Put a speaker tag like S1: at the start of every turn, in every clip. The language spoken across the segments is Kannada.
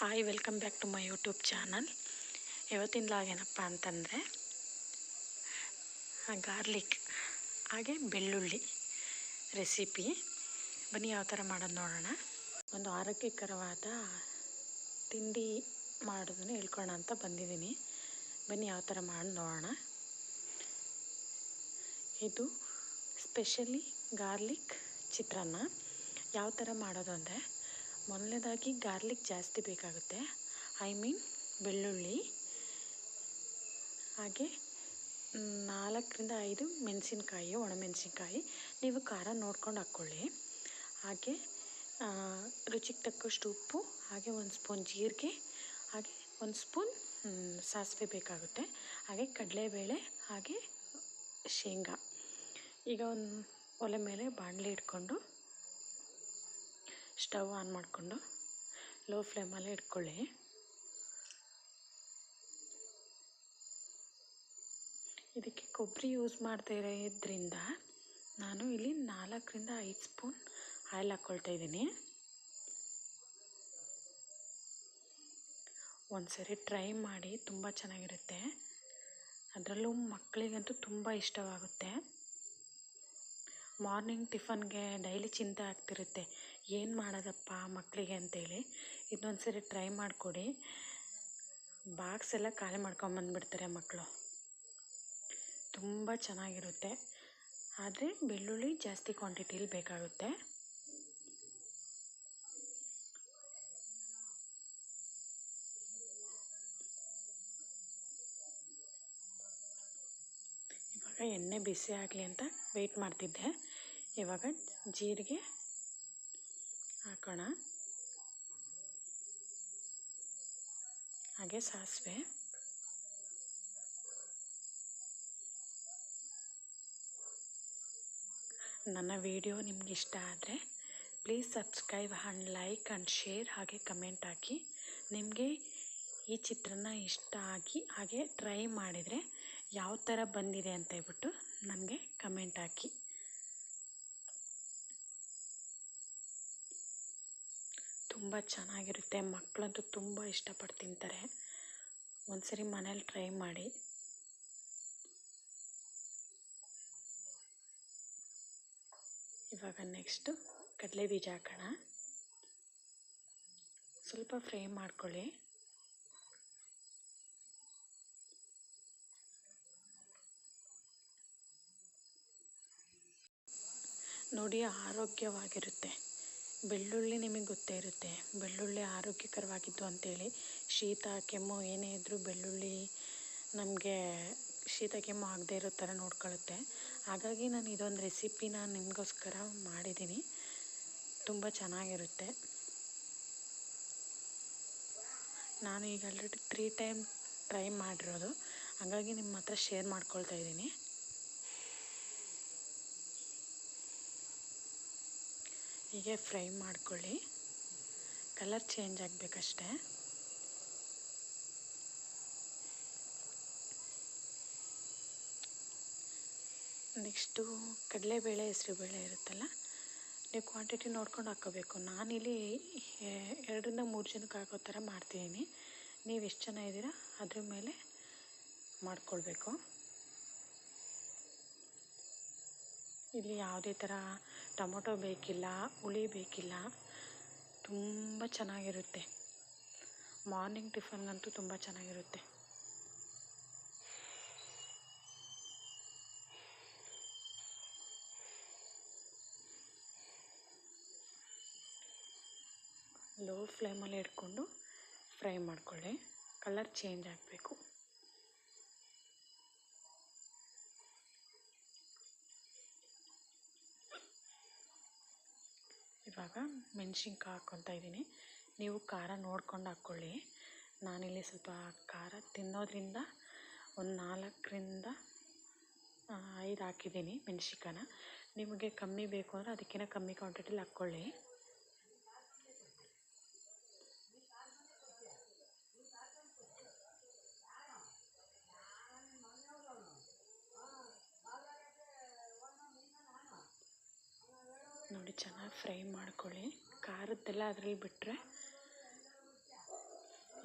S1: Hi, welcome back to my YouTube channel. ಇವತ್ತಿನ ಏನಪ್ಪ ಅಂತಂದರೆ ಗಾರ್ಲಿಕ್, ಹಾಗೆ ಬೆಳ್ಳುಳ್ಳಿ ರೆಸಿಪಿ. ಬನ್ನಿ ಯಾವ ಥರ ಮಾಡೋದು ನೋಡೋಣ. ಒಂದು ಆರೋಗ್ಯಕರವಾದ ತಿಂಡಿ ಮಾಡೋದನ್ನು ಹೇಳ್ಕೊಳ ಅಂತ ಬಂದಿದ್ದೀನಿ. ಬನ್ನಿ ಯಾವ ಥರ ಮಾಡಿ ನೋಡೋಣ. ಇದು ಸ್ಪೆಷಲಿ ಗಾರ್ಲಿಕ್ ಚಿತ್ರಾನ್ನ. ಯಾವ ಥರ ಮಾಡೋದು ಅಂದರೆ ಮೊದಲನೇದಾಗಿ ಗಾರ್ಲಿಕ್ ಜಾಸ್ತಿ ಬೇಕಾಗುತ್ತೆ. ಐ ಮೀನ್ ಬೆಳ್ಳುಳ್ಳಿ. ಹಾಗೆ ನಾಲ್ಕರಿಂದ ಐದು ಮೆಣಸಿನ್ಕಾಯಿ, ಒಣಮೆಣಸಿನ್ಕಾಯಿ. ನೀವು ಖಾರ ನೋಡ್ಕೊಂಡು ಹಾಕ್ಕೊಳ್ಳಿ. ಹಾಗೆ ರುಚಿಗೆ ತಕ್ಕಷ್ಟು ಉಪ್ಪು, ಹಾಗೆ ಒಂದು ಸ್ಪೂನ್ ಜೀರಿಗೆ, ಹಾಗೆ ಒಂದು ಸ್ಪೂನ್ ಸಾಸಿವೆ ಬೇಕಾಗುತ್ತೆ. ಹಾಗೆ ಕಡಲೆಬೇಳೆ, ಹಾಗೆ ಶೇಂಗಾ. ಈಗ ಒಂದು ಒಲೆ ಮೇಲೆ ಬಾಣಲೆ ಇಟ್ಕೊಂಡು ಸ್ಟವ್ ಆನ್ ಮಾಡಿಕೊಂಡು ಲೋ ಫ್ಲೇಮಲ್ಲೇ ಇಟ್ಕೊಳ್ಳಿ. ಇದಕ್ಕೆ ಕೊಬ್ಬರಿ ಯೂಸ್ ಮಾಡ್ತಾ ಇರೋದ್ರಿಂದ ನಾನು ಇಲ್ಲಿ ನಾಲ್ಕರಿಂದ ಐದು ಸ್ಪೂನ್ ಆಯಿಲ್ ಹಾಕ್ಕೊಳ್ತಾ ಇದ್ದೀನಿ. ಒಂದ್ಸರಿ ಟ್ರೈ ಮಾಡಿ, ತುಂಬ ಚೆನ್ನಾಗಿರುತ್ತೆ. ಅದರಲ್ಲೂ ಮಕ್ಕಳಿಗಂತೂ ತುಂಬ ಇಷ್ಟವಾಗುತ್ತೆ. ಮಾರ್ನಿಂಗ್ ಟಿಫನ್ಗೆ ಡೈಲಿ ಚಿಂತೆ ಆಗ್ತಿರುತ್ತೆ. ಏನು ಮಾಡೋದಪ್ಪ ಮಕ್ಕಳಿಗೆ ಅಂತೇಳಿ. ಇದೊಂದು ಸರಿ ಟ್ರೈ ಮಾಡಿಕೊಡಿ. ಬಾಕ್ಸ್ ಎಲ್ಲ ಖಾಲಿ ಮಾಡ್ಕೊಂಬಂದ್ಬಿಡ್ತಾರೆ ಮಕ್ಕಳು ತುಂಬ ಚೆನ್ನಾಗಿರುತ್ತೆ. ಆದರೆ ಬೆಳ್ಳುಳ್ಳಿ ಜಾಸ್ತಿ ಕ್ವಾಂಟಿಟಿಲಿ ಬೇಕಾಗುತ್ತೆ. ಎಣ್ಣೆ ಬಿಸಿ ಆಗಲಿ ಅಂತ ವೆಯ್ಟ್ ಮಾಡ್ತಿದ್ದೆ. ಇವಾಗ ಜೀರಿಗೆ ಹಾಕೋಣ. ಹಾಗೆ ಸಾಸಿವೆ. ನನ್ನ ವಿಡಿಯೋ ನಿಮ್ಗೆ ಇಷ್ಟ ಆದರೆ please subscribe and like and share ಹಾಗೆ ಕಮೆಂಟ್ ಹಾಕಿ. ನಿಮಗೆ ಈ ಚಿತ್ರನ ಇಷ್ಟ ಆಗಿ ಹಾಗೆ ಟ್ರೈ ಮಾಡಿದರೆ ಯಾವ ಥರ ಬಂದಿದೆ ಅಂತ ಹೇಳ್ಬಿಟ್ಟು ನನಗೆ ಕಮೆಂಟ್ ಹಾಕಿ. ತುಂಬ ಚೆನ್ನಾಗಿರುತ್ತೆ. ಮಕ್ಕಳಂತೂ ತುಂಬ ಇಷ್ಟಪಟ್ಟು ತಿಂತಾರೆ. ಒಂದ್ಸರಿ ಮನೇಲಿ ಟ್ರೈ ಮಾಡಿ. ಇವಾಗ ನೆಕ್ಸ್ಟು ಕಡಲೆ ಬೀಜ ಹಾಕೋಣ. ಸ್ವಲ್ಪ ಫ್ರೈ ಮಾಡ್ಕೊಳ್ಳಿ. ನೋಡಿ ಆರೋಗ್ಯವಾಗಿರುತ್ತೆ. ಬೆಳ್ಳುಳ್ಳಿ ನಿಮಗೆ ಗೊತ್ತೇ ಇರುತ್ತೆ. ಬೆಳ್ಳುಳ್ಳಿ ಆರೋಗ್ಯಕರವಾಗಿದ್ದು ಅಂತೇಳಿ. ಶೀತ, ಕೆಮ್ಮು ಏನೇ ಇದ್ದರೂ ಬೆಳ್ಳುಳ್ಳಿ ನಮಗೆ ಶೀತ, ಕೆಮ್ಮು ಆಗದೇ ಇರೋ ಥರ ನೋಡ್ಕೊಳ್ಳುತ್ತೆ. ಹಾಗಾಗಿ ನಾನು ಇದೊಂದು ರೆಸಿಪಿನ ನಿಮಗೋಸ್ಕರ ಮಾಡಿದ್ದೀನಿ. ತುಂಬ ಚೆನ್ನಾಗಿರುತ್ತೆ. ನಾನು ಈಗ ಆಲ್ರೆಡಿ ತ್ರೀ ಟೈಮ್ ಟ್ರೈ ಮಾಡಿರೋದು. ಹಾಗಾಗಿ ನಿಮ್ಮ ಹತ್ರ ಶೇರ್ ಮಾಡ್ಕೊಳ್ತಾ ಇದ್ದೀನಿ. ಹೀಗೆ ಫ್ರೈ ಮಾಡ್ಕೊಳ್ಳಿ. Colour change ಆಗಬೇಕಷ್ಟೆ. ನೆಕ್ಸ್ಟು ಕಡಲೆಬೇಳೆ, ಹೆಸರುಬೇಳೆ ಇರುತ್ತಲ್ಲ, ನೀವು ಕ್ವಾಂಟಿಟಿ ನೋಡ್ಕೊಂಡು ಹಾಕ್ಕೋಬೇಕು ನಾನಿಲ್ಲಿ ಎರಡರಿಂದ ಮೂರು ಜನಕ್ಕೆ ಹಾಕೋ ಥರ ಮಾಡ್ತಿದ್ದೀನಿ. ನೀವು ಎಷ್ಟು ಜನ ಇದ್ದೀರಾ? ಅದ್ರ ಮೇಲೆ ಮಾಡ್ಕೊಳ್ಬೇಕು. ಇಲ್ಲಿ ಯಾವುದೇ ಥರ ಟೊಮೊಟೊ ಬೇಕಿಲ್ಲ, ಹುಳಿ ಬೇಕಿಲ್ಲ, ತುಂಬ ಚೆನ್ನಾಗಿರುತ್ತೆ. ಮಾರ್ನಿಂಗ್ ಟಿಫನ್ಗಂತೂ ತುಂಬ ಚೆನ್ನಾಗಿರುತ್ತೆ. ಲೋ ಫ್ಲೇಮಲ್ಲಿ ಇಟ್ಕೊಂಡು ಫ್ರೈ ಮಾಡಿಕೊಳ್ಳಿ. ಕಲರ್ ಚೇಂಜ್ ಆಗಬೇಕು. ಇವಾಗ ಮೆಣಸಿನ್ಕಾಯಿ ಹಾಕ್ಕೊತಾ ಇದ್ದೀನಿ. ನೀವು ಖಾರ ನೋಡ್ಕೊಂಡು ಹಾಕ್ಕೊಳ್ಳಿ. ನಾನಿಲ್ಲಿ ಸ್ವಲ್ಪ ಖಾರ ತಿನ್ನೋದ್ರಿಂದ ಒಂದು ನಾಲ್ಕರಿಂದ ಐದು ಹಾಕಿದ್ದೀನಿ ಮೆಣಸಿನ್ಕಾನ ನಿಮಗೆ ಕಮ್ಮಿ ಬೇಕು ಅಂದರೆ ಅದಕ್ಕಿಂತ ಕಮ್ಮಿ ಕ್ವಾಂಟಿಟಿಲಿ ಹಾಕ್ಕೊಳ್ಳಿ ನೋಡಿ ಚೆನ್ನಾಗಿ ಫ್ರೈ ಮಾಡ್ಕೊಳ್ಳಿ. ಖಾರದ್ದೆಲ್ಲ ಅದರಲ್ಲಿ ಬಿಟ್ಟರೆ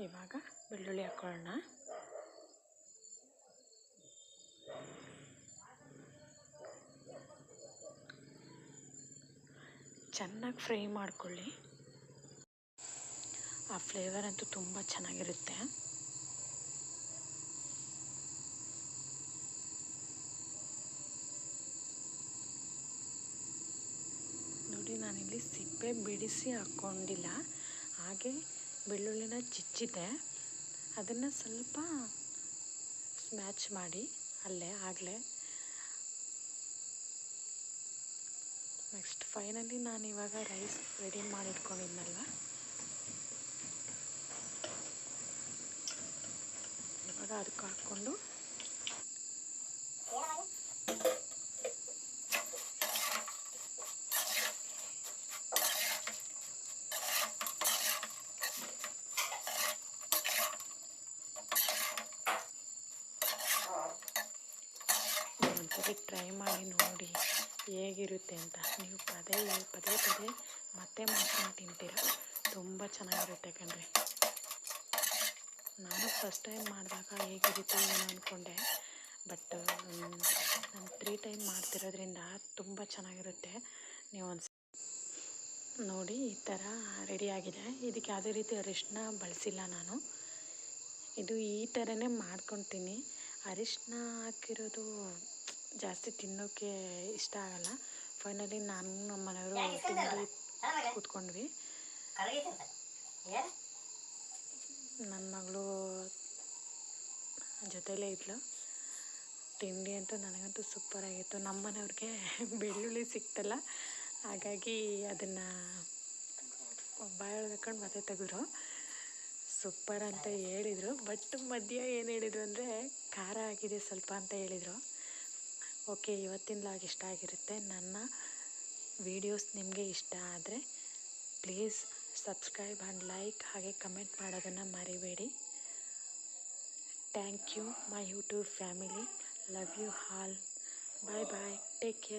S1: ಇವಾಗ ಬೆಳ್ಳುಳ್ಳಿ ಹಾಕ್ಕೊಳ್ಳೋಣ. ಚೆನ್ನಾಗಿ ಫ್ರೈ ಮಾಡ್ಕೊಳ್ಳಿ. ಆ ಫ್ಲೇವರ್ ಅಂತೂ ತುಂಬ ಚೆನ್ನಾಗಿರುತ್ತೆ. ನೋಡಿ ನಾನಿಲ್ಲಿ ಸಿಪ್ಪೆ ಬಿಡಿಸಿ ಹಾಕ್ಕೊಂಡಿಲ್ಲ ಹಾಗೆ ಬೆಳ್ಳುಳ್ಳಿನ ಚಿಚ್ಚಿದೆ. ಅದನ್ನು ಸ್ವಲ್ಪ ಸ್ಮ್ಯಾಚ್ ಮಾಡಿ ಅಲ್ಲೇ, ಆಗಲೇ. ನೆಕ್ಸ್ಟ್ ಫೈನಲಿ ನಾನು ಇವಾಗ ರೈಸ್ ರೆಡಿ ಮಾಡಿಟ್ಕೊಂಡಿದ್ನಲ್ವ? ಇವಾಗ ಅದಕ್ಕೆ ಹಾಕ್ಕೊಂಡು ಟ್ರೈ ಮಾಡಿ ನೋಡಿ ಹೇಗಿರುತ್ತೆ ಅಂತ. ನೀವು ಪದೇ ಪದೇ ಪದೇ ಮತ್ತೆ ಮಾಡ್ಕೊಂಡು ತಿಂತೀರ? ತುಂಬ ಚೆನ್ನಾಗಿರುತ್ತೆ ಕಣ್ರಿ. ನಾನು ಫಸ್ಟ್ ಟೈಮ್ ಮಾಡಿದಾಗ ಹೇಗಿರುತ್ತೆ ಏನೋ ಅಂದ್ಕೊಂಡೆ ಬಟ್ ನಾನು ತ್ರೀ ಟೈಮ್ ಮಾಡ್ತಿರೋದ್ರಿಂದ ತುಂಬ ಚೆನ್ನಾಗಿರುತ್ತೆ. ನೀವು ಒಂದು ನೋಡಿ ಈ ಥರ ರೆಡಿಯಾಗಿದೆ ಇದಕ್ಕೆ ಯಾವುದೇ ರೀತಿ ಅರಿಶಿನ ಬಳಸಿಲ್ಲ ನಾನು. ಇದು ಈ ಥರನೇ ಮಾಡ್ಕೊತೀನಿ. ಅರಿಶಿನ ಹಾಕಿರೋದು ಜಾಸ್ತಿ ತಿನ್ನೋಕ್ಕೆ ಇಷ್ಟ ಆಗಲ್ಲ. ಫೈನಲಿ ನಾನು ನಮ್ಮ ಮನೆಯವರು ತಿಂದು ಕೂತ್ಕೊಂಡ್ವಿ. ನನ್ನ ಮಗಳು ಜೊತೆಲೇ ಇದ್ಲು. ತಿಂಡಿ ಅಂತೂ ನನಗಂತೂ ಸೂಪರಾಗಿತ್ತು ನಮ್ಮ ಮನೆಯವ್ರಿಗೆ ಬೆಳ್ಳುಳ್ಳಿ ಸಿಕ್ತಲ್ಲ ಹಾಗಾಗಿ ಅದನ್ನು ಬಾಯೊಳಗೆ ಹಾಕೊಂಡು ಮತ್ತೆ ತೆಗೆದ್ರು. ಸೂಪರ್ ಅಂತ ಹೇಳಿದರು. ಬಟ್ ಮಧ್ಯ ಏನು ಹೇಳಿದರು ಅಂದರೆ ಖಾರ ಆಗಿದೆ ಸ್ವಲ್ಪ ಅಂತ ಹೇಳಿದರು. ಓಕೆ ಇವತ್ತಿನ ಲಾಗ್ ಇಷ್ಟ ಆಗಿರುತ್ತೆ. ನನ್ನ ವೀಡಿಯೋಸ್ ನಿಮಗೆ ಇಷ್ಟ ಆದರೆ ಪ್ಲೀಸ್ ಸಬ್ಸ್ಕ್ರೈಬ್ ಆ್ಯಂಡ್ ಲೈಕ್, ಹಾಗೆ ಕಮೆಂಟ್ ಮಾಡೋದನ್ನು ಮರಿಬೇಡಿ. Thank you my YouTube family. Love you all bye bye. Take care.